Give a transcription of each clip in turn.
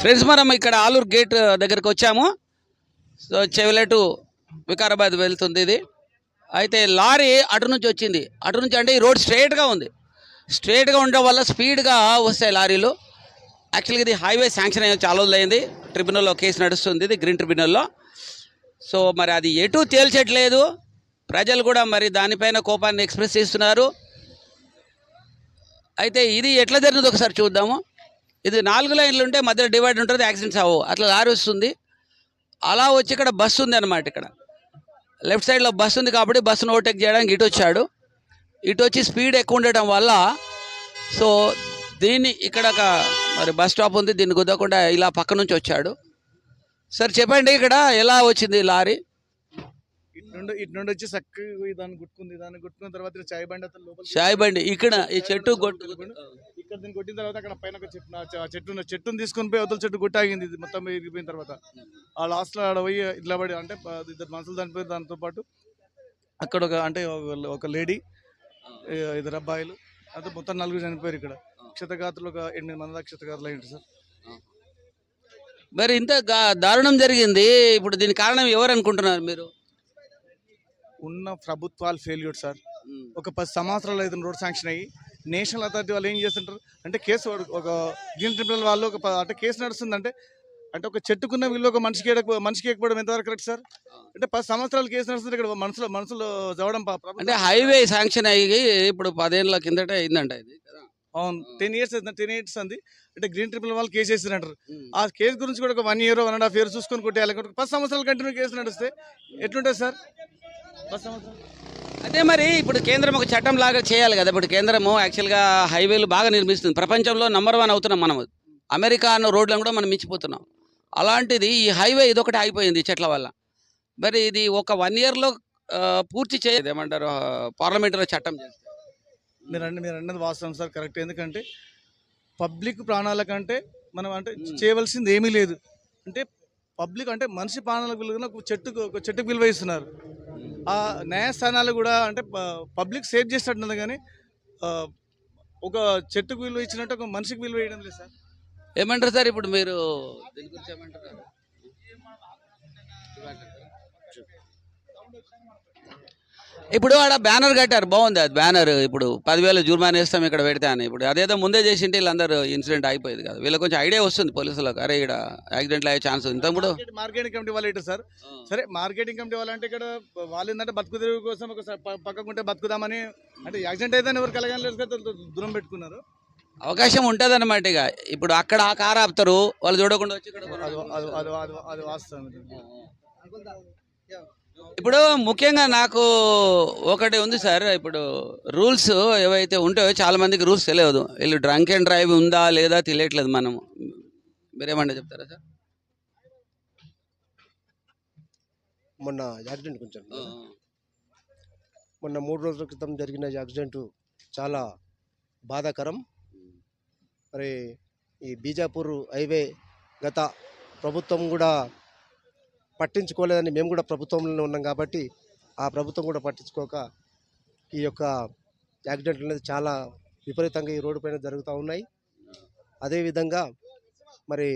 Friends మనం ఇక్కడ Aluru gate దగ్గరికి వచ్చాము. సో చెవిలెటు వికారాబాద్ వెళ్తుంది ఇది. అయితే లారీ అటు నుంచి వచ్చింది. అటు నుంచి అంటే ఈ రోడ్ స్ట్రైట్గా ఉంది. స్ట్రైట్గా ఉండడం వల్ల స్పీడ్గా వస్తాయి లారీలు. యాక్చువల్గా ఇది హైవే శాంక్షన్ అయ్యి చాలా రోజులైంది ట్రిబ్యునల్లో కేసు నడుస్తుంది ఇది గ్రీన్ ట్రిబ్యునల్లో సో మరి అది ఎటు తేల్చట్లేదు. ప్రజలు కూడా మరి దానిపైన కోపాన్ని ఎక్స్ప్రెస్ చేస్తున్నారు. అయితే ఇది ఎట్లా జరిగింది ఒకసారి చూద్దాము. ఇది నాలుగు లైన్లు ఉంటే మధ్యలో డివైడ్ ఉంటుంది యాక్సిడెంట్స్ అవ్వవు. అట్లా లారీ వస్తుంది. అలా వచ్చి ఇక్కడ బస్సు ఉంది అనమాట ఇక్కడ. లెఫ్ట్ సైడ్లో బస్సు ఉంది కాబట్టి బస్సును ఓవర్టేక్ చేయడానికి ఇటు వచ్చాడు. ఇటు వచ్చి స్పీడ్ ఎక్కువ ఉండటం వల్ల సో దీన్ని ఇక్కడ ఒక మరి బస్ స్టాప్ ఉంది దీన్ని కుదరకుండా ఇలా పక్క నుంచి వచ్చాడు. సార్ చెప్పండి ఇక్కడ ఎలా వచ్చింది లారీ? ఇటు నుండి ఇటు నుండి వచ్చి చక్కగా దాన్ని గుట్టుకుంది. దాన్ని గుట్టుకున్న తర్వాత చాయ్ బండి అతను షాయి బండి ఇక్కడ ఈ చెట్టు ఇక్కడ దీన్ని కొట్టిన తర్వాత అక్కడ పైన ఒక చెట్టు ఆ చెట్టు చెట్టుని తీసుకొని పోయి అవతల చెట్టు కొట్టాగింది ఇది. మొత్తం ఇరిగిపోయిన తర్వాత. ఆ లాస్ట్లో ఆడ పోయి ఇట్లా పడి అంటే ఇద్దరు మనుషులు చనిపోయి దాంతో పాటు అక్కడ ఒక అంటే ఒక- లేడీ ఇద్దరు అబ్బాయిలు అయితే మొత్తం నలుగురు చనిపోయారు ఇక్కడ. క్షతగాత్రులు ఒక ఎనిమిది మంది దాకా క్షతగాత్రులు అయ్యింది సార్. మరి ఇంత దారుణం జరిగింది. ఇప్పుడు దీని కారణం ఎవరు అనుకుంటున్నారు మీరు? ఉన్న ప్రభుత్వాలు ఫెయిల్యూర్ సార్ ఒక పది సంవత్సరాలు అయితే రోడ్ శాంక్షన్ అయ్యి నేషనల్ అథారిటీ వాళ్ళు ఏం చేస్తుంటారు? అంటే కేసు ఒక గ్రీన్ ట్రిబ్యునల్ వాళ్ళు ఒక అంటే కేసు నడుస్తుందంటే అంటే ఒక చెట్టుకున్న వీళ్ళు ఒక మనిషికి మనిషికి ఎక్కడం ఎంతవరకు కరెక్ట్ సార్ అంటే పది సంవత్సరాలు కేసు నడుస్తుంది ఇక్కడ మనసులో మనసులో చదవడం అంటే హైవే శాంక్షన్ అయ్యి ఇప్పుడు పదేళ్ళ కిందట అయిందంట ఇది అవును. టెన్ ఇయర్స్ టెన్ ఇయర్స్ అంది. అంటే గ్రీన్ ట్రిబ్యునల్ వాళ్ళు కేసు వేస్తున్నారు ఆ కేసు గురించి కూడా ఒక one year one and half year చూసుకొని కొట్టేయాలి. పది సంవత్సరాలు కంటిన్యూ కేసు నడిస్తే ఎట్లుంటుంది సార్ అదే మరి ఇప్పుడు కేంద్రం ఒక చట్టం లాగా చేయాలి కదా. ఇప్పుడు కేంద్రము యాక్చువల్గా హైవేలు బాగా నిర్మిస్తుంది. ప్రపంచంలో నెంబర్ వన్ అవుతున్నాం మనం అమెరికా అన్న రోడ్లను కూడా మనం మించిపోతున్నాం. అలాంటిది ఈ హైవే ఇదొకటి అయిపోయింది ఈ చెట్ల వల్ల. మరి ఇది ఒక వన్ ఇయర్లో పూర్తి చేయదు ఏమంటారు? పార్లమెంటులో చట్టం చేస్తే. మీరు అన్న మీరు అన్నది వాస్తవం సార్ కరెక్ట్. ఎందుకంటే పబ్లిక్ ప్రాణాల కంటే మనం అంటే చేయవలసింది ఏమీ లేదు. అంటే పబ్లిక్ అంటే మనిషి ప్రాణాలకు విలువ ఒక చెట్టుకు ఒక చెట్టుకు విలువ ఇస్తున్నారు. ఆ న్యాయస్థానాలు కూడా అంటే పబ్లిక్ సేవ్ చేసినట్టున్నది కానీ ఒక చెట్టుకు విలువ ఇచ్చినట్టు ఒక మనిషికి విలువ వేయడం లేదు సార్. ఏమంటారు సార్ ఇప్పుడు మీరు దీని గురించి ఏమంటారు? ఇప్పుడు ఆడ బ్యానర్ కట్టారు బాగుంది అది బ్యానర్. ఇప్పుడు పదివేలు జుర్మానా వేస్తాం ఇక్కడ పెడితే అని. ఇప్పుడు అదేదో ముందే చేసింటే వీళ్ళందరూ ఇన్సిడెంట్ అయిపోయేది కదా. వీళ్ళకి కొంచెం ఐడియా వస్తుంది పోలీసులకు. అరే ఇక్కడ యాక్సిడెంట్లు అయ్యే ఛాన్స్ ఉంది. ఇంతకుముందు మార్కెటింగ్ కమిటీ వాళ్ళు ఏంటి సార్? సరే మార్కెటింగ్ కమిటీ వాళ్ళు అంటే ఇక్కడ వాళ్ళు ఏంటంటే బతుకు తెరువు కోసం ఒక పక్కకుంటే బతుకుదామని అంటే యాక్సిడెంట్ అయితే ఎవరు కలగాలి దూరం పెట్టుకున్నారు. అవకాశం ఉంటుంది అనమాట ఇక. ఇప్పుడు అక్కడ ఆ కారు ఆపుతారు వాళ్ళు చూడకుండా వచ్చి ఇక్కడ ఇప్పుడు ముఖ్యంగా నాకు ఒకటి ఉంది సార్ ఇప్పుడు రూల్స్ ఏవైతే ఉంటాయో చాలా మందికి రూల్స్ తెలియదు. వీళ్ళు డ్రంక్ అండ్ డ్రైవ్ ఉందా లేదా తెలియట్లేదు మనం. మీరేమన్నా చెప్తారా సార్? మొన్న యాక్సిడెంట్ కొంచెం. మొన్న మూడు రోజుల క్రితం జరిగిన యాక్సిడెంట్ చాలా బాధాకరం. మరి ఈ బీజాపూర్ హైవే గత ప్రభుత్వం కూడా పట్టించుకోలేదని మేము కూడా ప్రభుత్వంలోనే ఉన్నాం కాబట్టి ఆ ప్రభుత్వం కూడా పట్టించుకోక ఈ యొక్క యాక్సిడెంట్లు అనేది చాలా విపరీతంగా ఈ రోడ్డు పైన జరుగుతూ ఉన్నాయి. అదేవిధంగా మరి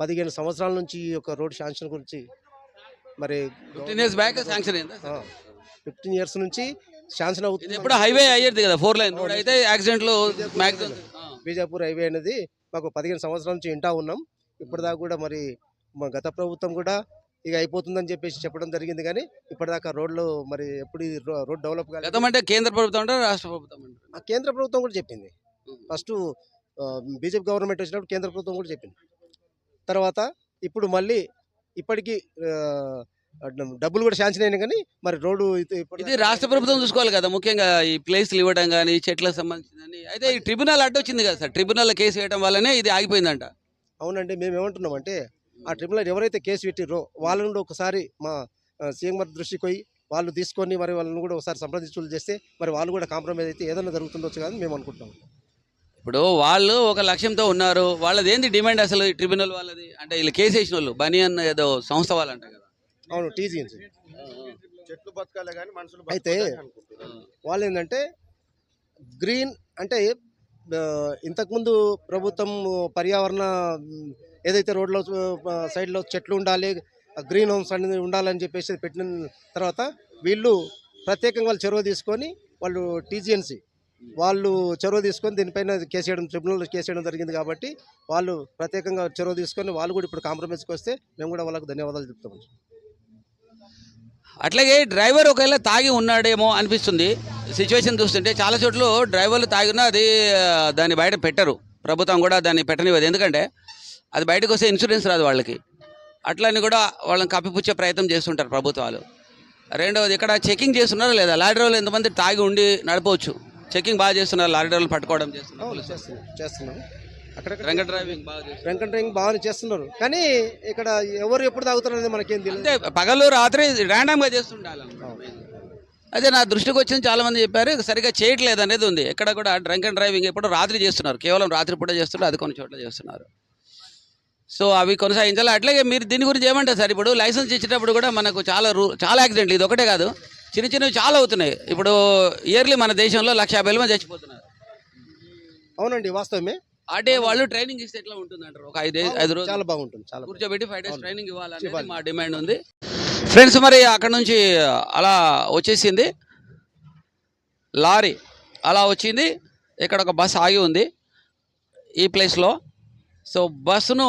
పదిహేను సంవత్సరాల నుంచి ఈ యొక్క రోడ్ శాంక్షన్ గురించి మరి fifteen years back sanction? Fifteen years నుంచి శాంక్షన్ అవుతుంది. ఎప్పుడు హైవే అయ్యేది కదా ఫోర్ లైన్ రోడ్. అయితే యాక్సిడెంట్లు బీజాపూర్ హైవే అనేది మాకు పదిహేను సంవత్సరాల నుంచి ఇంటా ఉన్నాం. ఇప్పటిదాకా కూడా మరి గత ప్రభుత్వం కూడా ఇక అయిపోతుందని చెప్పేసి చెప్పడం జరిగింది కానీ ఇప్పటిదాకా రోడ్లు మరి ఎప్పుడు రోడ్ డెవలప్ కాలేదు. అంటే కేంద్ర ప్రభుత్వం అంటారు రాష్ట్ర ప్రభుత్వం కేంద్ర ప్రభుత్వం కూడా చెప్పింది. ఫస్ట్ బీజేపీ గవర్నమెంట్ వచ్చినప్పుడు కేంద్ర ప్రభుత్వం కూడా చెప్పింది. తర్వాత ఇప్పుడు మళ్ళీ ఇప్పటికీ డబ్బులు కూడా శాంక్షన్ అయినాయి కానీ మరి రోడ్డు ఇది రాష్ట్ర ప్రభుత్వం చూసుకోవాలి కదా ముఖ్యంగా ఈ ప్లేస్లు ఇవ్వడం కానీ చెట్లకు సంబంధించిందని అయితే ఈ ట్రిబ్యునల్ అడ్డు వచ్చింది కదా సార్ ట్రిబ్యునల్ కేసు వేయడం వల్లనే ఇది ఆగిపోయిందంట. అవునండి మేము ఏమంటున్నామంటే ఆ ట్రిబ్యునల్ ఎవరైతే కేసు పెట్టిరో వాళ్ళ నుండి ఒకసారి మా సీఎం గారి దృష్టికి పోయి వాళ్ళు తీసుకొని మరి వాళ్ళని కూడా ఒకసారి సంప్రదించులు చేస్తే మరి వాళ్ళు కూడా కాంప్రమైజ్ అయితే ఏదైనా జరుగుతుండొచ్చు కానీ మేము అనుకుంటున్నాం. ఇప్పుడు వాళ్ళు ఒక లక్ష్యంతో ఉన్నారు. వాళ్ళది ఏంది డిమాండ్ అసలు ఈ ట్రిబ్యునల్ వాళ్ళది? అంటే వీళ్ళు కేసు వేసిన వాళ్ళు బనియన్ ఏదో సంస్థ వాళ్ళంట కదా. అవును టీజీఎన్స్ చెట్లు బతకాలి కానీ మనుషులు అయితే వాళ్ళు ఏంటంటే గ్రీన్ అంటే ఇంతకుముందు ప్రభుత్వం పర్యావరణ ఏదైతే రోడ్లో సైడ్లో చెట్లు ఉండాలి గ్రీన్ హోమ్స్ అనేది ఉండాలని చెప్పేసి పెట్టిన తర్వాత వీళ్ళు ప్రత్యేకంగా వాళ్ళు చొరవ తీసుకొని వాళ్ళు టీజీఎన్సీ వాళ్ళు చొరవ తీసుకొని దీనిపైన కేసు వేయడం ట్రిబ్యునల్ కేసు వేయడం జరిగింది కాబట్టి వాళ్ళు ప్రత్యేకంగా చొరవ తీసుకొని వాళ్ళు కూడా ఇప్పుడు కాంప్రమైజ్కి వస్తే మేము కూడా వాళ్ళకు ధన్యవాదాలు చెప్తాము అట్లాగే డ్రైవర్ ఒకవేళ తాగి ఉన్నాడేమో అనిపిస్తుంది. సిచ్యువేషన్ చూస్తుంటే చాలా చోట్ల డ్రైవర్లు తాగినా అది దాన్ని బయట పెట్టరు. ప్రభుత్వం కూడా దాన్ని పెట్టనివ్వదు. ఎందుకంటే అది బయటకు వస్తే ఇన్సూరెన్స్ రాదు వాళ్ళకి. అట్లని కూడా వాళ్ళని కప్పిపుచ్చే ప్రయత్నం చేస్తుంటారు ప్రభుత్వాలు. రెండవది ఇక్కడ చెకింగ్ చేస్తున్నారా లేదా? లారీ డ్రైవర్లు ఎంతమంది తాగి ఉండి నడపవచ్చు? చెకింగ్ బాగా చేస్తున్నారు లారీ డ్రైవర్లు పట్టుకోవడం చేస్తున్నారు. చేస్తున్నాం రంగ డ్రైవింగ్. వెంకట డ్రైవింగ్ బాగానే చేస్తున్నారు. కానీ ఇక్కడ ఎవరు ఎప్పుడు తాగుతారు అనేది మనకేం తెలియదు అంటే పగలు రాత్రి ర్యాండమ్గా చేస్తుండాలి అదే నా దృష్టికి వచ్చింది చాలా మంది చెప్పారు సరిగా చేయట్లేదు అనేది ఉంది. ఎక్కడ కూడా డ్రంక్ అండ్ డ్రైవింగ్ ఎప్పుడు రాత్రి చేస్తున్నారు. కేవలం రాత్రి పూట చేస్తున్నారు అది కొన్ని చోట్ల చేస్తున్నారు. సో అవి కొనసాగించాలి. అట్లాగే మీరు దీని గురించి ఏమంటారు సార్? ఇప్పుడు లైసెన్స్ ఇచ్చేటప్పుడు కూడా మనకు చాలా రూ చాలా యాక్సిడెంట్లు. ఇది ఒకటే కాదు. చిన్న చిన్నవి చాలా అవుతున్నాయి. ఇప్పుడు ఇయర్లీ మన దేశంలో లక్ష యాభై వేల మంది చచ్చిపోతున్నారు. అవునండి వాస్తవమే. ఆర్టీఏ వాళ్ళు ట్రైనింగ్ ఇస్తే ఎట్లా ఉంటుంది అంటారు ఒక ఐదు ఐదు రోజులు చాలా బాగుంటుంది చాలా. కూర్చోబెట్టి ఫైవ్ డేస్. ట్రైనింగ్ ఇవ్వాలనేది ఇవ్వాలి. మా డిమాండ్ ఉంది. ఫ్రెండ్స్ మరి అక్కడ నుంచి అలా వచ్చేసింది. లారీ అలా వచ్చింది. ఇక్కడ ఒక బస్ ఆగి ఉంది. ఈ ప్లేస్లో సో బస్సును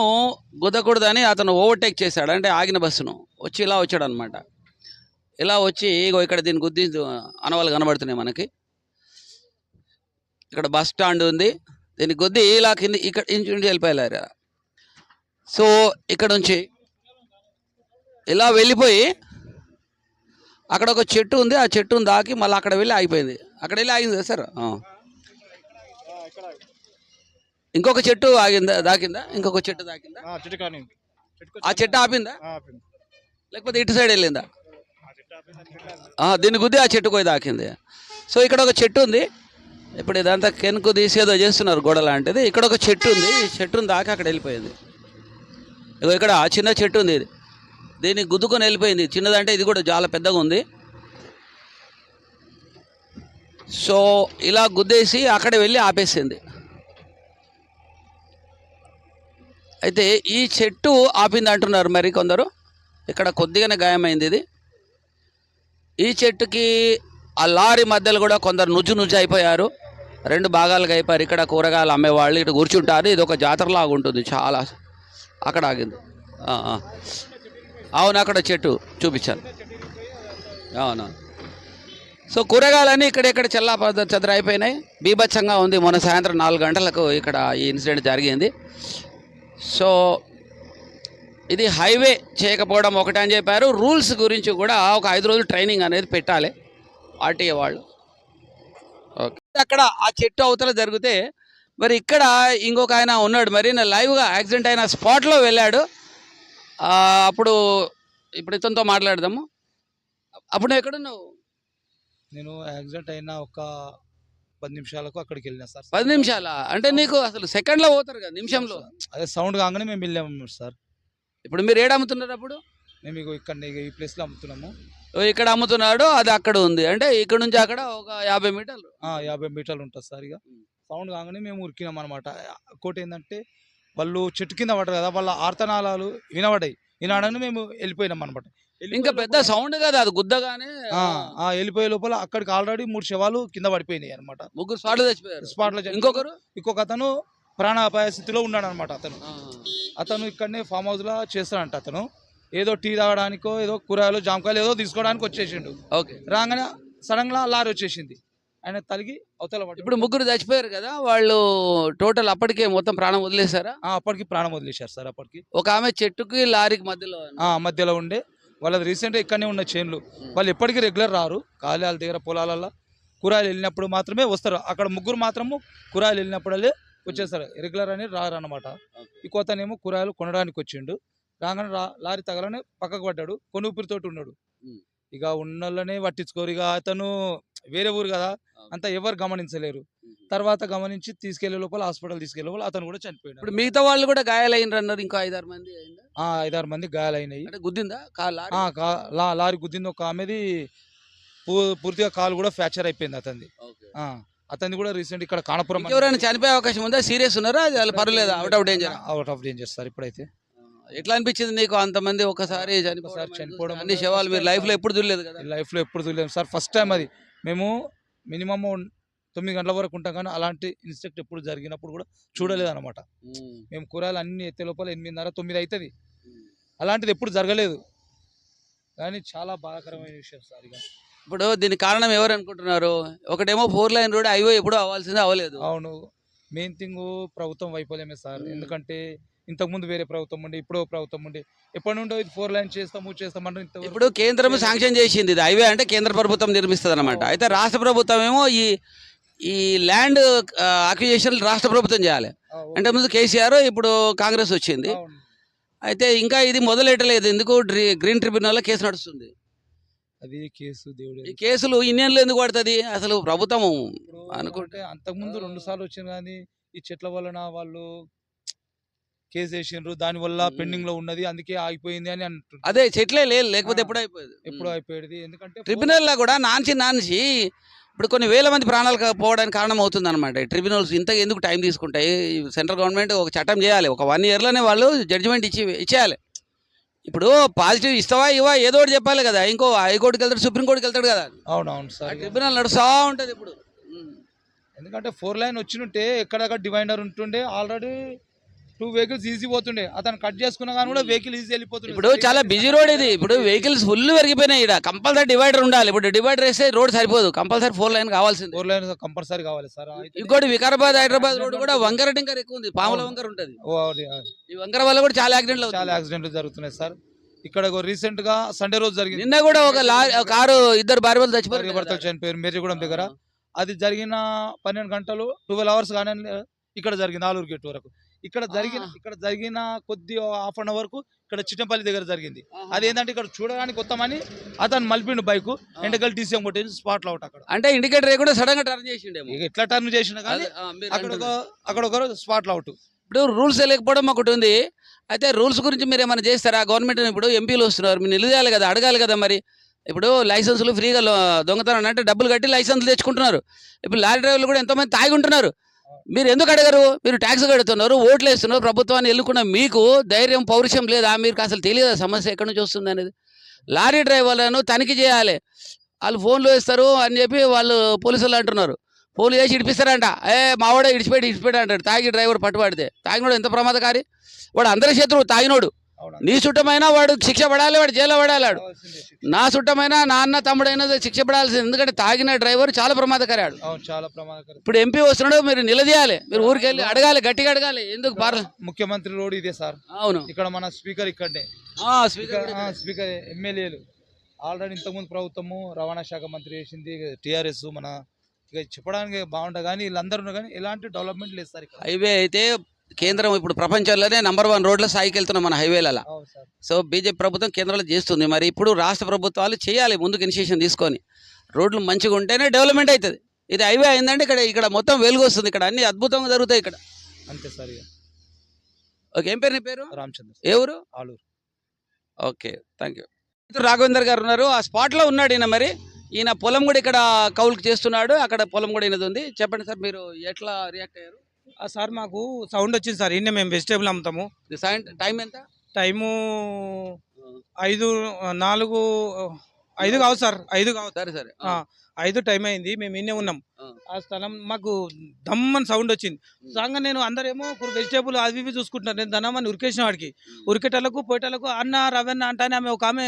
గుద్దకూడదని అతను ఓవర్టేక్ చేశాడు. అంటే ఆగిన బస్సును. వచ్చి ఇలా వచ్చాడు అనమాట ఇలా వచ్చి ఇగో ఇక్కడ దీని గుద్ది అనవాళ్ళు కనబడుతున్నాయి మనకి. ఇక్కడ బస్ స్టాండ్ ఉంది. దీని గుద్ది ఇలా కింది ఇక్కడ ఇంచు వెళ్ళిపోయారు. సో ఇక్కడ నుంచి ఇలా వెళ్ళిపోయి అక్కడ ఒక చెట్టు ఉంది. ఆ చెట్టును దాకి మళ్ళీ అక్కడ వెళ్ళి ఆగిపోయింది. అక్కడ వెళ్ళి ఆగింది కదా సార్? ఇంకొక చెట్టు ఆగిందా దాకిందా? ఇంకొక చెట్టు దాకిందా? చెట్టు కానీ ఆ చెట్టు ఆపిందా? లేకపోతే ఇటు సైడ్ వెళ్ళిందా? ఆ, దీన్ని గుద్ది ఆ చెట్టు పోయి దాకింది. సో ఇక్కడ ఒక చెట్టు ఉంది. ఇప్పుడు ఇదంతా కెనుకు తీసి ఏదో చేస్తున్నారు గోడ లాంటిది. ఇక్కడ ఒక చెట్టు ఉంది. ఈ చెట్టును దాకి అక్కడ వెళ్ళిపోయింది. ఇగో ఇక్కడ ఆ చిన్న చెట్టు ఉంది ఇది. దీన్ని గుద్దుకొని వెళ్ళిపోయింది. చిన్నదంటే ఇది కూడా చాలా పెద్దగా ఉంది. సో ఇలా గుద్దేసి అక్కడ వెళ్ళి ఆపేసింది. అయితే ఈ చెట్టు ఆపింది అంటున్నారు మరి కొందరు. ఇక్కడ కొద్దిగానే గాయమైంది ఇది. ఈ చెట్టుకి ఆ లారీ మధ్యలో కూడా కొందరు నుజ్జు నుజ్జు అయిపోయారు. రెండు భాగాలుగా అయిపోయారు. ఇక్కడ కూరగాయలు అమ్మేవాళ్ళు ఇటు కూర్చుంటారు. ఇది ఒక జాతరలాగా ఉంటుంది. చాలా అక్కడ ఆగింది. అవును అక్కడ చెట్టు చూపించాను. అవును. సో కూరగాయలన్నీ ఇక్కడెక్కడ చెల్లా చెదర అయిపోయినాయి బీభత్సంగా ఉంది. మొన్న సాయంత్రం నాలుగు గంటలకు ఇక్కడ ఈ ఇన్సిడెంట్ జరిగింది. సో ఇది హైవే చేయకపోవడం ఒకటే అని చెప్పారు. రూల్స్ గురించి కూడా ఒక ఐదు రోజులు ట్రైనింగ్ అనేది పెట్టాలి ఆర్టీఏ వాళ్ళు. ఓకే. అక్కడ ఆ చెట్టు అవతల జరిగితే మరి ఇక్కడ ఇంకొక ఆయన ఉన్నాడు. మరి నేను లైవ్గా యాక్సిడెంట్ అయిన స్పాట్లో వెళ్ళాడు. అప్పుడు ఇప్పుడు ఇతనితో మాట్లాడదాము. అప్పుడు నువ్వు ఎక్కడున్నావు? నేను యాక్సిడెంట్ అయిన ఒక పది నిమిషాలకు అక్కడికి వెళ్ళినా సార్. పది నిమిషాల? అంటే నీకు అసలు సెకండ్లో పోతారు కదా నిమిషంలో. అదే సౌండ్ కాగానే మేము వెళ్ళాము సార్. ఇప్పుడు మీరు ఏడు అమ్ముతున్నారు అప్పుడు? మేము ఇగో ఇక్కడ ఇగో ఈ ప్లేస్లో అమ్ముతున్నాము. ఇక్కడ అమ్ముతున్నాడు అది అక్కడ ఉంది. అంటే ఇక్కడ నుంచి అక్కడ ఒక యాభై మీటర్లు. ఆ, యాభై మీటర్లు ఉంటుంది సార్ ఇక సౌండ్ కాగానే మేము ఉరికినాం అనమాట ఇంకోటి ఏంటంటే వాళ్ళు చెట్టు కింద పడ్డారు కదా వాళ్ళ ఆర్తనాళాలు వినబడ్డాయి. వినడానికి మేము వెళ్ళిపోయినాం అనమాట ఇంకా పెద్ద సౌండ్ కదా అది గుద్దగానే వెళ్ళిపోయే లోపల అక్కడికి ఆల్రెడీ మూడు శవాలు కింద పడిపోయినాయి అనమాట ముగ్గురు స్పాట్లు చచ్చిపోయారు. స్పాట్లో ఇంకొకరు? ఇంకొక అతను ప్రాణాపాయ స్థితిలో ఉన్నాడు అనమాట అతను అతను ఇక్కడనే ఫామ్ హౌస్లో చేస్తాడంట అతను. ఏదో టీ తాగడానికో ఏదో కూరగాయలు జామకాయలు ఏదో తీసుకోవడానికి వచ్చేసిండు. ఓకే. రాగానే సడన్గా లారీ వచ్చేసింది. ఆయన తలిగి అవతల. ఇప్పుడు ముగ్గురు చచ్చిపోయారు కదా వాళ్ళు టోటల్ అప్పటికే మొత్తం ప్రాణం వదిలేశారా? ఆ, అప్పటికి ప్రాణం వదిలేశారు సార్ అప్పటికి. ఒక ఆమె చెట్టుకి లారీకి మధ్యలో ఆ మధ్యలో ఉండే. వాళ్ళది రీసెంట్గా ఇక్కడనే ఉన్న చేన్లు. వాళ్ళు ఎప్పటికీ రెగ్యులర్ రారు. కాలేయాల దగ్గర పొలాలలో కూరగాయలు వెళ్ళినప్పుడు మాత్రమే వస్తారు. అక్కడ ముగ్గురు మాత్రము కూరగాయలు వెళ్ళినప్పుడల్లే వచ్చేస్తారు. రెగ్యులర్ అని రారు అనమాట ఈ కొత్తనేమో కూరగాయలు కొనడానికి వచ్చిండు. రాగానే రా లారీ తగలనే పక్కకు పడ్డాడు. కొన్ని ఊపిరితోటి ఉన్నాడు. ఇక ఉన్నోళ్ళనే పట్టించుకోరు. ఇక అతను వేరే ఊరు కదా అంత ఎవరు గమనించలేరు. తర్వాత గమనించి తీసుకెళ్ళే లోపల హాస్పిటల్ తీసుకెళ్ళే లోపల అతను కూడా చనిపోయాడు. ఇప్పుడు మిగతా వాళ్ళు కూడా గాయాలైనరు అన్నారు ఇంకో ఐదారు మంది ఐదారు మంది గాయాలైనాయి గుద్దిందా? లారీ? గుద్దింది. ఒక ఆమెది పూర్తిగా కాలు కూడా ఫ్రాక్చర్ అయిపోయింది అతనిది. అతన్ని కూడా రీసెంట్ ఇక్కడ కానపురం ఎవరైనా చనిపోయే అవకాశం ఉందా? సీరియస్ ఉన్నారా? అది అలా పర్వాలేదు? Out out danger? Out of danger sir ఇప్పుడైతే. ఎట్లా అనిపించింది నీకు అంతమంది ఒకసారి చనిపోవడం చనిపోవడం అన్ని శవాలు మీరు లైఫ్లో ఎప్పుడు చూడలేదు కదా? లైఫ్లో ఎప్పుడు చూడలేము సార్. ఫస్ట్ టైం అది. మేము మినిమమ్ తొమ్మిది గంటల వరకు ఉంటాం కానీ అలాంటి ఇన్సిడెంట్ ఎప్పుడు జరిగినప్పుడు కూడా చూడలేదు అనమాట మేము కూరగాయలు అన్ని ఎత్తే లోపల ఎనిమిదిన్నర తొమ్మిది అవుతుంది అలాంటిది ఎప్పుడు జరగలేదు. కానీ చాలా బాధాకరమైన విషయం సార్ ఇక. ఇప్పుడు దీనికి కారణం ఎవరు అనుకుంటున్నారు? ఒకటేమో ఫోర్ లైన్ రోడ్ హైవే ఎప్పుడు అవ్వాల్సిందే అవ్వలేదు. అవును. మెయిన్ థింగ్ ప్రభుత్వం వైఫల్యమే సార్. ఎందుకంటే ఇంతకుముందు వేరే ప్రభుత్వం ఉండి ఇప్పుడు ప్రభుత్వం ఉండి. ఎప్పటి నుండో ఇది ఫోర్ లైన్ చేస్తాము చేస్తామంటే ఇప్పుడు కేంద్రం శాంక్షన్ చేసింది. ఇది హైవే అంటే కేంద్ర ప్రభుత్వం నిర్మిస్తుంది అనమాట అయితే రాష్ట్ర ప్రభుత్వం ఏమో ఈ ఈ ల్యాండ్ అక్విజిషన్ రాష్ట్ర ప్రభుత్వం చేయాలి. అంటే ముందు కేసీఆర్ ఇప్పుడు కాంగ్రెస్ వచ్చింది. అయితే ఇంకా ఇది మొదలెట్టలేదు. ఎందుకు గ్రీన్ ట్రిబ్యునల్లో కేసు నడుస్తుంది? అది కేసు? దేవుడు. ఈ కేసులు ఇన్నేళ్ళు ఎందుకు పడుతుంది? అసలు ప్రభుత్వం అనుకుంటే- అంతకుముందు రెండు సార్లు వచ్చింది కానీ ఈ చెట్ల వలన వాళ్ళు కేసు వేసిండ్రు. దాని వల్ల మ్మ్. పెండింగ్లో ఉన్నది. అందుకే ఆగిపోయింది అని అంటుండ్రు. అదే చెట్లే లేదు లేకపోతే. ఎప్పుడు అయిపోయేది ఎప్పుడు అయిపోయేది. ఎందుకంటే ట్రిబ్యునల్లో కూడా నాన్సి నాన్సి ఇప్పుడు కొన్ని వేల మంది ప్రాణాలు పోవడానికి కారణం అవుతుంది అనమాట ట్రిబ్యునల్స్ ఇంత ఎందుకు టైం తీసుకుంటాయి? సెంట్రల్ గవర్నమెంట్ ఒక చట్టం చేయాలి. ఒక వన్ ఇయర్లోనే వాళ్ళు జడ్జిమెంట్ ఇచ్చి ఇచ్చేయాలి. ఇప్పుడు పాజిటివ్ ఇస్తావా ఇవా ఏదో ఒకటి చెప్పాలి కదా. ఇంకో హైకోర్టుకి వెళ్తాడు సుప్రీంకోర్టుకి వెళ్తాడు కదా. అవునవును సార్. ట్రిబ్యునల్ నడుస్తూ ఉంటుంది ఇప్పుడు. ఎందుకంటే ఫోర్ లైన్ వచ్చినుంటే ఎక్కడక్కడ డివైడర్ ఉంటుండే. ఆల్రెడీ టూ వెహికల్స్ ఈజీ పోతుండే. అతను కట్ చేసుకున్నా కానీ కూడా వెహికల్ ఈజీ వెళ్ళిపోతుండే. ఇప్పుడు చాలా బిజీ రోడ్ ఇది. ఇప్పుడు వెహికల్స్ ఫుల్ పెరిగిపోయినాయి ఇక్కడ కంపల్సరీ డివైడర్ ఉండాలి. ఇప్పుడు డివైడర్ వేస్తే రోడ్ సరిపోదు. కంపల్సరీ ఫోర్ లైన్ కావాల్సింది. ఫోర్ లైన్ కంపల్సరీ కావాలి సార్. ఇంకోటి వికారాబాద్ హైదరాబాద్ రోడ్ కూడా వంకర టింకర్ ఎక్కువ ఉంది. పాముల వంకర ఉంటుంది. ఈ వంకర వల్ల కూడా చాలా యాక్సిడెంట్లు చాలా యాక్సిడెంట్లు జరుగుతున్నాయి సార్. ఇక్కడ రీసెంట్గా సండే రోజు జరిగింది. నిన్న కూడా ఒక కారు ఇద్దరు భార్య చచ్చిపోయారు భర్తలు చనిపోయారు. మేరీగూడెం దగ్గర. అది జరిగిన పన్నెండు గంటలు ట్వెల్వ్ అవర్స్ కానీ ఇక్కడ జరిగింది. ఆలూరు గేట్ వరకు. ఇక్కడ జరిగిన. ఇక్కడ జరిగిన కొద్ది హాఫ్ అన్ అవర్కు ఇక్కడ చిట్టంపల్లి దగ్గర జరిగింది. అది ఏంటంటే ఇక్కడ చూడడానికి కొత్తమని అతను మలిపిండు బైక్ ఎండకల్ టీసీఎం కొట్టేసి స్పాట్లో అవుట్ అక్కడ. అంటే ఇండికేటర్ కూడా సడన్గా టర్న్ చేసిండేమో. ఇక ఎట్లా టర్న్ చేసినా కానీ అక్కడ ఒక. అక్కడ ఒకరు స్పాట్లో అవుట్ ఇప్పుడు రూల్స్ లేకపోవడం ఒకటి ఉంది. అయితే రూల్స్ గురించి మీరు ఏమైనా చేస్తారా? గవర్నమెంట్ ఇప్పుడు ఎంపీలు వస్తున్నారు. మీరు నిలదీయాలి కదా అడగాలి కదా మరి. ఇప్పుడు లైసెన్సులు ఫ్రీగా దొంగతనం అంటే డబ్బులు కట్టి లైసెన్సులు తెచ్చుకుంటున్నారు. ఇప్పుడు లారీ డ్రైవర్లు కూడా ఎంతోమంది తాగి ఉంటున్నారు. మీరు ఎందుకు అడగరు? మీరు ట్యాక్స్ కడుతున్నారు ఓట్లు వేస్తున్నారు ప్రభుత్వాన్ని ఎన్నుకున్న మీకు ధైర్యం పౌరుషం లేదా మీకు అసలు తెలియదు సమస్య ఎక్కడి నుంచి వస్తుంది అనేది? లారీ డ్రైవర్లను తనిఖీ చేయాలి. వాళ్ళు ఫోన్లు వేస్తారు అని చెప్పి వాళ్ళు పోలీసులు అంటున్నారు. ఫోన్లు చేసి ఇడిపిస్తారంట. ఏ మావాడే ఇడిచిపెట్టి ఇడిచిపెట్టి అంటాడు. తాగి డ్రైవర్ పట్టుబడితే. తాగినోడు ఎంత ప్రమాదకారి? వాడు అందరి శత్రువు తాగినోడు. నీ చుట్టమైనా వాడు శిక్ష పడాలి వాడు జైల్లో పడాలి వాడు నా చుట్టమైనా నా అన్న తమ్ముడైనా శిక్ష పడాల్సింది. ఎందుకంటే తాగిన డ్రైవర్ చాలా ప్రమాదకరాడు. అవును చాలా ప్రమాదకరం. ఇప్పుడు ఎంపీ వస్తున్నాడు మీరు నిలదీయాలి. మీరు ఊరికి వెళ్ళి అడగాలి గట్టిగా అడగాలి. ఎందుకు ముఖ్యమంత్రి రోడ్ ఇదే సార్. అవును. ఇక్కడ మన స్పీకర్ స్పీకర్ ఇక్కడ, ఆ, స్పీకర్ ఎమ్మెల్యేలు. ఆల్రెడీ ఇంతకుముందు ప్రభుత్వము రవాణా శాఖ మంత్రి చేసింది టిఆర్ఎస్ మన ఇక చెప్పడానికి బాగుంటుంది కానీ వీళ్ళందరూ కానీ ఎలాంటి డెవలప్మెంట్ లేదు సార్ హైవే అయితే కేంద్రం ఇప్పుడు ప్రపంచంలోనే నంబర్ వన్ రోడ్ల స్థాయికి వెళ్తున్నాం మన హైవేలలో. సో బీజేపీ ప్రభుత్వం కేంద్రంలో చేస్తుంది. మరి ఇప్పుడు రాష్ట్ర ప్రభుత్వాలు చేయాలి ముందుకు ఇనిషియేషన్ తీసుకొని. రోడ్లు మంచిగా ఉంటేనే డెవలప్మెంట్ అవుతుంది ఇది హైవే అయిందంటే ఇక్కడ ఇక్కడ మొత్తం వెలుగు వస్తుంది. ఇక్కడ అన్ని అద్భుతంగా జరుగుతాయి ఇక్కడ. అంతే సార్ ఓకే ఏం పేరు నీ పేరు? రామచంద్ర ఏ ఊరు? Aluru. Okay thank you Raghavender garu ఉన్నారు. ఆ స్పాట్లో ఉన్నాడు ఈయన మరి. ఈయన పొలం కూడా ఇక్కడ కౌలుకు చేస్తున్నాడు. అక్కడ పొలం కూడా ఈయనది ఉంది. చెప్పండి సార్ మీరు ఎట్లా రియాక్ట్ అయ్యారు? సార్ మాకు సౌండ్ వచ్చింది సార్. ఈయన మేము వెజిటేబుల్ అమ్ముతాము. టైం ఎంత? టైము ఐదు నాలుగు ఐదు కావు సార్. ఐదు కావు. సరే సరే. ఐదు టైం అయింది మేము ఇన్నే ఉన్నాం. ఆ. స్థలం మాకు దమ్మని సౌండ్ వచ్చింది. సాంగ నేను అందరేమో వెజిటేబుల్ అవి ఇవి చూసుకుంటున్నారు. నేను ధనమని ఉరికేసిన వాడికి. ఉరికేటలకు పోయేటలకు అన్న రవన్న అంటానే ఆమె ఒక ఆమె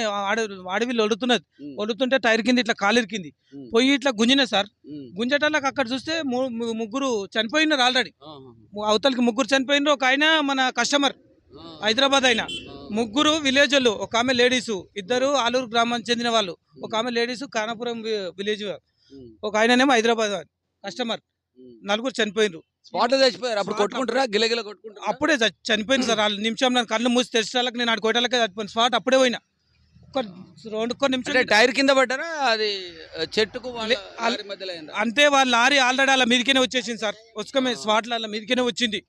అడవిలో వడుతున్నది వడుతుంటే టైర్ కింద ఇట్లా కాలిరికింది పోయి ఇట్లా గుంజిన సార్. గుంజేటలకు అక్కడ చూస్తే ముగ్గురు చనిపోయినారు ఆల్రెడీ అవతలకి ముగ్గురు చనిపోయినారు. ఒక ఆయన మన కస్టమర్ హైదరాబాద్ అయినా. ముగ్గురు విలేజ్ వాళ్ళు ఒక ఆమె లేడీస్ ఇద్దరు ఆలూరు గ్రామానికి చెందిన వాళ్ళు. ఒక ఆమె లేడీస్ కానాపురం విలేజ్ ఒక ఆయననేమో హైదరాబాద్. కస్టమర్. నలుగురు చనిపోయినరు స్పాట్లో చచ్చిపోయారు. అప్పుడు కొట్టుకుంటారా గిలగిల కొట్టుకుంటారా అప్పుడే చనిపోయింది సార్. వాళ్ళు నిమిషం నన్ను కళ్ళు మూసి తెరిచేళ్ళకి నేను ఆడు కోటాలకే చచ్చిపోయింది స్పాట్ అప్పుడే పోయినా. ఒక రెండు ఒక్క అంటే నిమిషం టైర్ కింద పడ్డారా? అది చెట్టుకు? అంతే వాళ్ళ లారీ ఆల్రెడీ అలా మీదకేనే వచ్చేసింది సార్. వచ్చుకమే స్పాట్ అలా మీదకేనే వచ్చింది.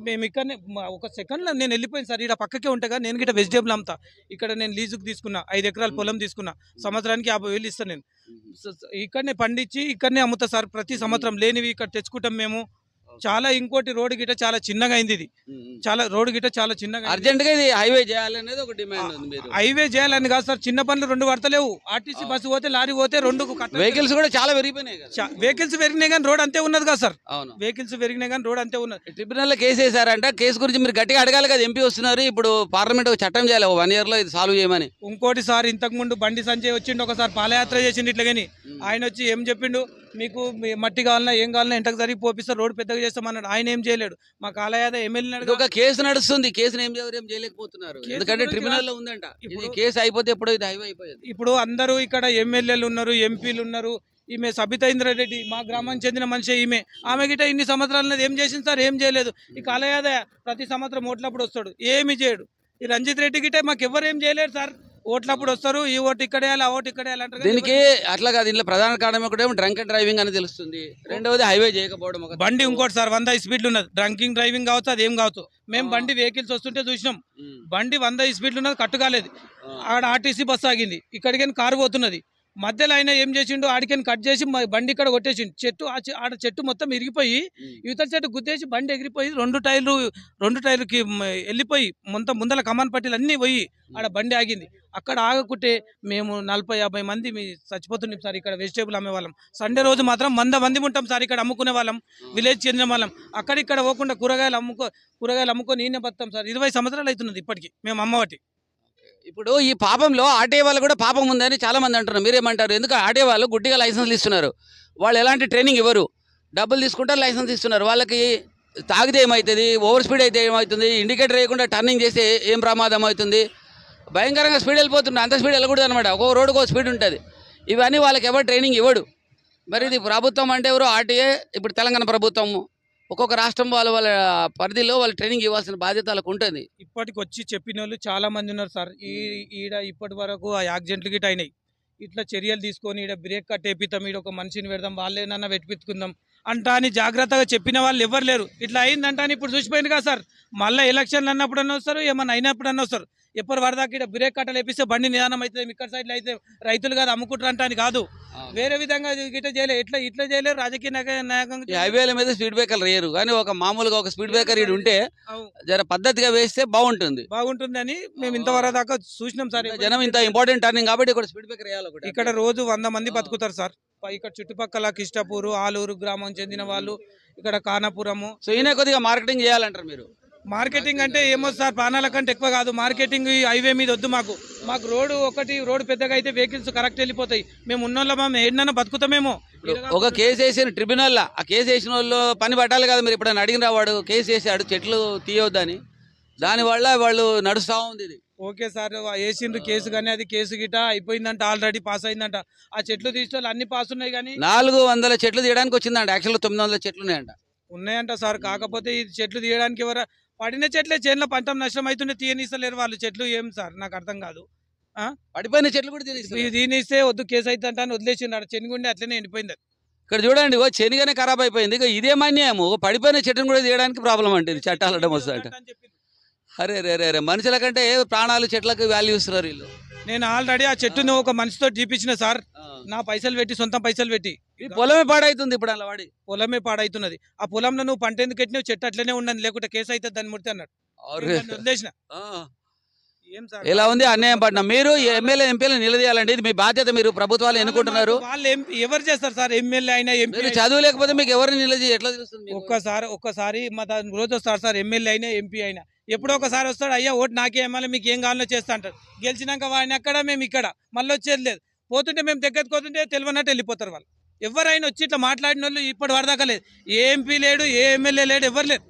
మేము ఇక్కడనే మ- ఒక సెకండ్లో నేను వెళ్ళిపోయింది సార్. ఇక్కడ పక్కకే ఉంటాగా నేను గిట్ట వెజిటేబుల్ అమ్ముతా. ఇక్కడ నేను లీజుకు తీసుకున్నా ఐదు ఎకరాల పొలం తీసుకున్నా. సంవత్సరానికి యాభై వేలు ఇస్తాను నేను. ఇక్కడనే పండించి ఇక్కడనే అమ్ముతా సార్. ప్రతి సంవత్సరం లేనివి ఇక్కడ తెచ్చుకుంటాం మేము. చాలా ఇంకోటి రోడ్డు గిట చాలా చిన్నగా అయింది ఇది. చాలా రోడ్డు గిట చాలా చిన్నగా. అర్జెంట్గా ఇది హైవే చేయాలనేది ఒక డిమాండ్ హైవే చేయాలని కాదు సార్ చిన్న పనులు రెండు పడతలేవు. ఆర్టీసీ బస్సు పోతే లారీ పోతే రెండు వెహికల్స్ కూడా చాలా పెరిగిపోయినాయి వెహికల్స్ పెరిగినాయి కానీ రోడ్ అంతే ఉన్నది కదా సార్. అవును. వెహికల్స్ పెరిగినాయి కానీ రోడ్ అంతే ఉన్నది. ట్రిబ్యునల్లో కేసు వేసారంట కేసు గురించి మీరు గట్టిగా అడగాలి కదా ఎంపీ వస్తున్నారు. ఇప్పుడు పార్లమెంట్ ఒక చట్టం చేయాలి వన్ ఇయర్లో ఇది సాల్వ్ చేయమని. ఇంకోటి సార్ ఇంతకు ముందు బండి సంజయ్ వచ్చిండు ఒకసారి పాదయాత్ర చేసిండు ఇట్లా కానీ. ఆయన వచ్చి ఏం చెప్పిండు? మీకు మట్టి కావాలన్నా ఏం కావాలన్నా ఎంటకు జరిగి పోపిస్తారు రోడ్ పెద్దగా చేస్తామన్నాడు. ఆయన ఏం చేయలేడు. మా కాలయాద ఎమ్మెల్యే ఒక కేసు నడుస్తుంది. కేసును ఏం చేయరు ఏం చేయలేకపోతున్నారు. ఎందుకంటే ట్రిబ్యునల్లో ఉందంట. ఇప్పుడు- కేసు అయిపోతే ఎప్పుడో ఇది హైవే అయిపోయేది. ఇప్పుడు అందరూ ఇక్కడ ఎమ్మెల్యేలు ఉన్నారు ఎంపీలు ఉన్నారు. ఈమె సబితా ఇంద్రారెడ్డి మా గ్రామానికి చెందిన మనిషి ఈమె. ఆమె గిట ఇన్ని సంవత్సరాలు ఏం చేసింది సార్? ఏం చేయలేదు. ఈ కాలయాద ప్రతి సంవత్సరం ఓట్లప్పుడు వస్తాడు. ఏమి చేయడు. ఈ రంజిత్ రెడ్డి గిటే మాకు ఎవరు ఏం చేయలేరు సార్? ఓట్లప్పుడు వస్తారు ఈ ఓటు ఇక్కడ ఆ ఓటు ఇక్కడ అంటారు దీనికి అట్లా కాదు దీనిలో ప్రధాన కారణం ఒకటేమో డ్రంక్ అండ్ డ్రైవింగ్ అని తెలుస్తుంది. రెండవది హైవే చేయకపోవడం ఒక బండి ఇంకోటి సార్ వంద స్పీడ్లు ఉన్నది. డ్రంకింగ్ డ్రైవింగ్ కావచ్చు అది ఏం కావచ్చు. మేము. బండి వెహికల్స్ వస్తుంటే చూసినాం. బండి వంద స్పీడ్లు ఉన్నది కట్టు కాలేదు ఆ. ఆడ ఆర్టీసీ బస్సు ఆగింది. ఇక్కడికి కారు పోతున్నది. మధ్యలో ఆయన ఏం చేసిండు ఆడికని కట్ చేసి బండి ఇక్కడ కొట్టేసిండు. చెట్టు ఆడ చెట్టు మొత్తం ఇరిగిపోయి. యువతల చెట్టు గుద్దేసి బండి ఎగిరిపోయి రెండు టైర్లు రెండు టైర్లకి వెళ్ళిపోయి మొంత ముందల కమాన్ పట్టీలు అన్నీ పోయి ఆడ బండి ఆగింది. అక్కడ ఆగకుంటే మేము నలభై యాభై మంది మీ చచ్చిపోతున్నాం సార్ ఇక్కడ వెజిటేబుల్ అమ్మే వాళ్ళం. సండే రోజు మాత్రం వంద మంది ఉంటాం సార్ ఇక్కడ అమ్ముకునే వాళ్ళం విలేజ్ చెందిన వాళ్ళం. అక్కడిక్కడ పోకుండా కూరగాయలు అమ్ముకో కూరగాయలు అమ్ముకొని నేనే బతాం సార్. ఇరవై సంవత్సరాలు అవుతున్నది ఇప్పటికి. మేము అమ్మవాటి ఇప్పుడు ఈ పాపంలో ఆటే వాళ్ళు కూడా పాపం ఉందని చాలా మంది అంటున్నారు. మీరేమంటారు? ఎందుకు ఆటే వాళ్ళు గుడ్డిగా లైసెన్స్లు ఇస్తున్నారు? వాళ్ళు ఎలాంటి ట్రైనింగ్ ఇవ్వరు. డబ్బులు తీసుకుంటారు లైసెన్స్ ఇస్తున్నారు. వాళ్ళకి తాగితే ఏమవుతుంది ఓవర్ స్పీడ్ అయితే ఏమవుతుంది? ఇండికేటర్ వేయకుండా టర్నింగ్ చేస్తే ఏం ప్రమాదం అవుతుంది? భయంకరంగా స్పీడ్ వెళ్ళిపోతుంది. అంత స్పీడ్ వెళ్ళకూడదు అనమాట ఒక్కో రోడ్డుకు ఒక స్పీడ్ ఉంటుంది. ఇవన్నీ వాళ్ళకి ఎవరు ట్రైనింగ్ ఇవ్వడు. మరి ఇది ప్రభుత్వం అంటే ఎవరు? ఆర్టీఏ ఇప్పుడు తెలంగాణ ప్రభుత్వము ఒక్కొక్క రాష్ట్రం వాళ్ళ వాళ్ళ పరిధిలో వాళ్ళు ట్రైనింగ్ ఇవ్వాల్సిన బాధ్యత వాళ్ళకు ఉంటుంది. ఇప్పటికి వచ్చి చెప్పిన వాళ్ళు చాలా మంది ఉన్నారు సార్. ఈ ఈడ ఇప్పటి వరకు ఆ యాక్సిడెంట్లు గిట్ అయినాయి. ఇట్లా చర్యలు తీసుకొని ఈడ బ్రేక్ కట్టేపిస్తాం ఈడ ఒక మనిషిని పెడదాం వాళ్ళేనన్నా వెతికించుకుందాం అంటా అని జాగ్రత్తగా చెప్పిన వాళ్ళు ఎవరు లేరు. ఇట్లా అయిందంట అని ఇప్పుడు చూసిపోయింది కదా సార్. మళ్ళీ ఎలక్షన్లు అన్నప్పుడు అన్న వస్తారు ఏమన్నా అయినప్పుడు అన్న వస్తారు. ఎప్పటి వరదాకా ఇక్కడ బ్రేక్ కట్టలు వేపిస్తే బండి నిదానం అవుతుంది. ఇక్కడ సైడ్లో అయితే రైతులు కాదు అమ్ముకుంటారు అంట అని కాదు వేరే విధంగా గిట్ట చేయలేరు ఎట్లా ఇట్లా చేయలేరు రాజకీయ నాయక- హైవేల మీద స్పీడ్ బ్రేకర్లు వేయరు కానీ ఒక మామూలుగా ఒక స్పీడ్ బ్రేకర్ ఇటు ఉంటే. జర పద్ధతిగా వేస్తే బాగుంటుంది. బాగుంటుందని మేము ఇంతవరకు దాకా చూసినాం సార్. జనం ఇంత ఇంపార్టెంట్ టర్నింగ్ కాబట్టి ఇక్కడ స్పీడ్ బ్రేకర్ వేయాలి ఇక్కడ రోజు వంద మంది. బతుకుతారు సార్. ఇక్కడ చుట్టుపక్కల కిష్టపూరు ఆలూరు గ్రామం చెందిన వాళ్ళు ఇక్కడ కానాపురము. సో ఈయన కొద్దిగా మార్కెటింగ్ చేయాలంటారు మీరు. మార్కెటింగ్ అంటే ఏమో సార్ ప్రాణాల కంటే ఎక్కువ కాదు. మార్కెటింగ్ హైవే మీద వద్దు మాకు. మాకు రోడ్డు ఒకటి రోడ్డు పెద్దగా అయితే వెహికల్స్ కరెక్ట్ వెళ్ళిపోతాయి. మేము ఉన్నోళ్ళ మేము బతుకుతామేమో. ఒక కేసు వేసిన ట్రిబ్యునల్ ఆ కేసు వేసిన వాళ్ళు పని పట్టాలి కదా మీరు ఇప్పుడు అడిగిన వాడు కేసు వేసాడు చెట్లు తీయొద్దని. దానివల్ల వాళ్ళు నడుస్తూ ఉంది ఇది. ఓకే సార్ వేసిండ్రు కేసు కానీ అది కేసు గిట అయిపోయిందంట ఆల్రెడీ పాస్ అయిందంట. ఆ చెట్లు తీసిన వాళ్ళు అన్ని పాస్ ఉన్నాయి కానీ నాలుగు వందల చెట్లు తీయడానికి వచ్చిందంట యాక్చువల్గా తొమ్మిది వందల చెట్లు ఉన్నాయంట. ఉన్నాయంట సార్. కాకపోతే ఈ చెట్లు తీయడానికి ఎవరు పడిన చెట్లే చేనులో పంటం నష్టం అవుతుంటే తీయనిస్తలేరు వాళ్ళు చెట్లు ఏం సార్? నాకు అర్థం కాదు. పడిపోయిన చెట్లు కూడా తీనిస్తే వద్దు కేసు అవుతుంట అని వదిలేసిండు. చెనిగుండి అట్లనే ఎండిపోయింది. ఇక్కడ చూడండి ఓ శనిగానే ఖరాబ్ అయిపోయింది. ఇక ఇదే మాన్యాము పడిపోయిన చెట్టును కూడా తీయడానికి ప్రాబ్లం అంటే చట్టాలు అడ్డం చెప్పిండు. అరే రే రే రే మనుషుల కంటే ప్రాణాలు చెట్లకు వాల్యూ ఇస్తున్నారు వీళ్ళు. నేను ఆల్రెడీ ఆ చెట్టుని ఒక మనిషితో చూపించిన సార్. నా పైసలు పెట్టి సొంత పైసలు పెట్టి. పొలమే పాడైతుంది ఇప్పుడు అలా వాడి. పొలమే పాడైతున్నది. ఆ పొలంలో నువ్వు పంట ఎందుకు పెట్టినావు? చెట్టు అట్లనే ఉండదు లేకుంటే కేసు అవుతుంది దాన్ని ముడితే అన్నాడు. నేను వదిలేసిన? ఎలా ఉంది అన్యాయం పడిన మీరు ఎమ్మెల్యే ఎంపీలు నిలదీయాలండి. ఇది మీ బాధ్యత మీరు ప్రభుత్వాలు ఎన్నుకుంటున్నారు. వాళ్ళు ఎవరు చేస్తారు సార్? ఎమ్మెల్యే అయినా ఎంపీ మీరు చదువు లేకపోతే మీకు ఎవరిని నిలదీ ఎట్లా తెలుస్తుంది? ఒక్కసారి ఒక్కసారి మా రోజు వస్తాడు సార్. ఎమ్మెల్యే అయినా ఎంపీ అయినా. ఎప్పుడో ఒకసారి వస్తాడు అయ్యా ఓటు నాకే ఇవ్వాలి మీకు ఏం కావాలో చేస్తా అంటారు గెలిచినాక వాడిని అక్కడ మేము ఇక్కడ మళ్ళీ వచ్చేది లేదు. పోతుంటే మేము దగ్గరికి పోతుంటే తెలియనట్టు వెళ్ళిపోతారు వాళ్ళు. ఎవరైనా వచ్చి ఇట్లా మాట్లాడిన వాళ్ళు ఇప్పటి వరదాకా లేదు. ఏ ఎంపీ లేడు ఏ ఎమ్మెల్యే లేడు ఎవరు లేరు?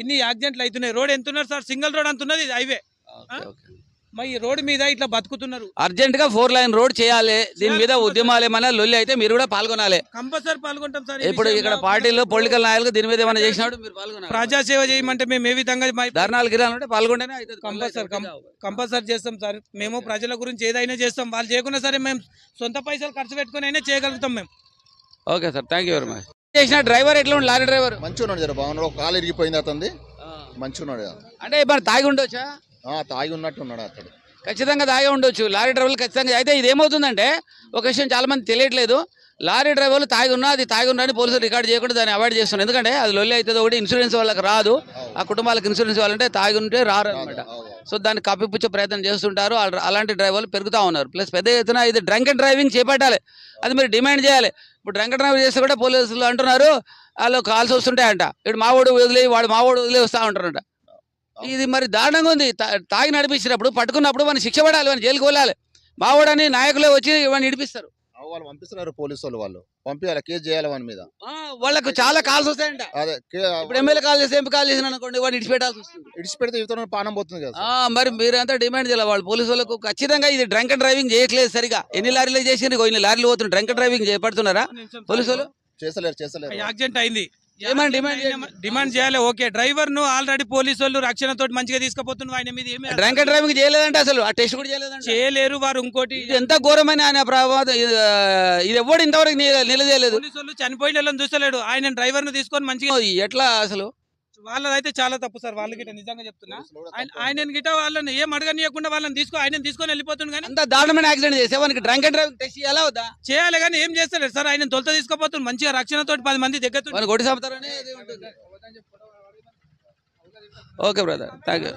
ఇన్ని యాక్సిడెంట్లు అవుతున్నాయి. రోడ్ ఎంత ఉన్నారు సార్? సింగిల్ రోడ్ అంత ఉన్నది ఇది హైవే. మరి ఈ రోడ్ మీద ఇట్లా బతుకుతున్నారు. అర్జెంట్గా ఫోర్ లైన్ రోడ్ చేయాలి. దీని మీద ఉద్యమాలు ఏమైనా లొల్లి అయితే మీరు కూడా పాల్గొనాలి. కంపల్సరీ పాల్గొంటాం సార్ ఇప్పుడు ఇక్కడ. పార్టీలో పొలిటికల్ నాయకులు దీని మీద ఏమైనా చేసినప్పుడు మీరు పాల్గొనాలి. ప్రజాసేవ చేయమంటే మేము ఏ విధంగా ధర్నాలు గిరాలు ఉంటే పాల్గొంటేనే అవుతుంది. కంపల్సరీ కంపల్సరీ చేస్తాం సార్. మేము ప్రజల గురించి ఏదైనా చేస్తాం. వాళ్ళు చేయకున్నా సరే మేము సొంత పైసలు ఖర్చు పెట్టుకుని అయినా చేయగలుగుతాం మేము. Okay sir thank you very much చేసిన డ్రైవర్ ఎట్లా ఉండి లారీ డ్రైవర్? మంచిగా ఉన్నాడు జర బాగున్నాడు. ఒక కాలు ఇరిగిపోయింది అతనిది. మంచిగా ఉన్నాడు అంటే మరి తాగి ఉండొచ్చా? తాగి ఉన్నట్టు ఉన్నాడు అతడు. ఖచ్చితంగా తాగే ఉండొచ్చు. లారీ డ్రైవర్లు ఖచ్చితంగా అయితే ఇది ఏమవుతుందంటే ఒక విషయం చాలా మంది తెలియట్లేదు. లారీ డ్రైవర్లు తాగి ఉన్నా అది తాగి ఉన్నా అని పోలీసులు రికార్డ్ చేయకుండా దాన్ని అవాయిడ్ చేస్తున్నారు. ఎందుకంటే అది లొల్లి అవుతుంది ఒకటి ఇన్సూరెన్స్ వాళ్ళకి రాదు. ఆ కుటుంబాలకు ఇన్సూరెన్స్ ఇవ్వాలంటే తాగి ఉంటే రారు అనమాట సో దాన్ని కప్పిపుచ్చే ప్రయత్నం చేస్తుంటారు. అల- అలాంటి డ్రైవర్లు పెరుగుతూ ఉన్నారు. ప్లస్ పెద్ద ఎత్తున ఇది డ్రంక్ అండ్ డ్రైవింగ్ చేపట్టాలి. అది మీరు డిమాండ్ చేయాలి. ఇప్పుడు డ్రంక్ అండ్ డ్రైవింగ్ చేస్తే కూడా పోలీసులు అంటున్నారు. వాళ్ళు కాల్స్ వస్తుంటాయంట. ఇప్పుడు మావాడు వదిలే వాడు మావాడు వదిలే వస్తూ ఉంటారంట ఇది మరి దారుణంగా ఉంది. తాగి నడిపించినప్పుడు పట్టుకున్నప్పుడు మనం శిక్ష పడాలి మనం జైలుకి వెళ్ళాలి. మావాడని నాయకులే వచ్చి ఇవన్నీ నడిపిస్తారు వాళ్ళు పంపిస్తున్నారు పోలీసు వాళ్ళు. వాళ్ళు పంపించాలి కేసు చేయాలి వాని మీద. ఆ, వాళ్ళకు చాలా కాల్స్ వస్తాయంట. అదే ఇప్పుడు ఎమ్మెల్యే కాల్ చేస్తే ఎంపీ కాల్ చేసిన అనుకోండి వాడిని ఇడిచిపెట్టాల్సి వస్తుంది. ఇడిచిపెడితే ఇతను పానం పోతుంది కదా ఆ, మరి మీరంతా డిమాండ్ చేయాలి. వాళ్ళు పోలీసు వాళ్ళకు ఖచ్చితంగా ఇది డ్రంక్ అండ్ డ్రైవింగ్ చేయట్లేదు సరిగా. ఎన్ని లారీలు చేసి ఇన్ని లారీలు పోతున్నారు. డ్రంక్ అండ్ డ్రైవింగ్ చేపడుతున్నారా పోలీసు వాళ్ళు చేస్తలేరు చేస్తలేరు. యాక్సిడెంట్ అయింది. ఏమని డిమాండ్ చేయాలి. ఓకే డ్రైవర్ను ఆల్రెడీ పోలీసు వాళ్ళు రక్షణతో మంచిగా తీసుకుపోతున్నారు ఆయన మీద ఏమి డ్రంక్ అండ్ డ్రైవింగ్ చేయలేదంటే అసలు. ఆ టెస్ట్ కూడా చేయలేదంటే. చేయలేరు వారు ఇంకోటి. ఇది ఎంత ఘోరమైన ఆయన ప్రమాదం ఇది, ఎవడు ఇంతవరకు నిల- నిలదీయలేదు. పోలీసు వాళ్ళు చనిపోయిన వాళ్ళని చూస్తలేడు. ఆయన డ్రైవర్ను తీసుకొని మంచిగా ఎట్లా అసలు? వాళ్ళదైతే చాలా తప్పు సార్ వాళ్ళ గిట్ట నిజంగా చెప్తున్నా. ఆయన ఆయన గిట్ట వాళ్ళని ఏం అడగనీయకుండా వాళ్ళని తీసుకొని ఆయన తీసుకొని వెళ్ళిపోతుంది కానీ అంత దారుణమైన యాక్సిడెంట్ చేసే వానికి డ్రంక్ అండ్ డ్రైవింగ్ టెస్ట్ చేయాలా వద్దా? చేయాలి కానీ ఏం చేస్తలేరు సార్ ఆయన తొలత తీసుకుపోతుంది మంచిగా రక్షణతో పది మంది దగ్గర కొట్టి. Okay brother thank you